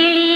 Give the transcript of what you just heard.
கிளி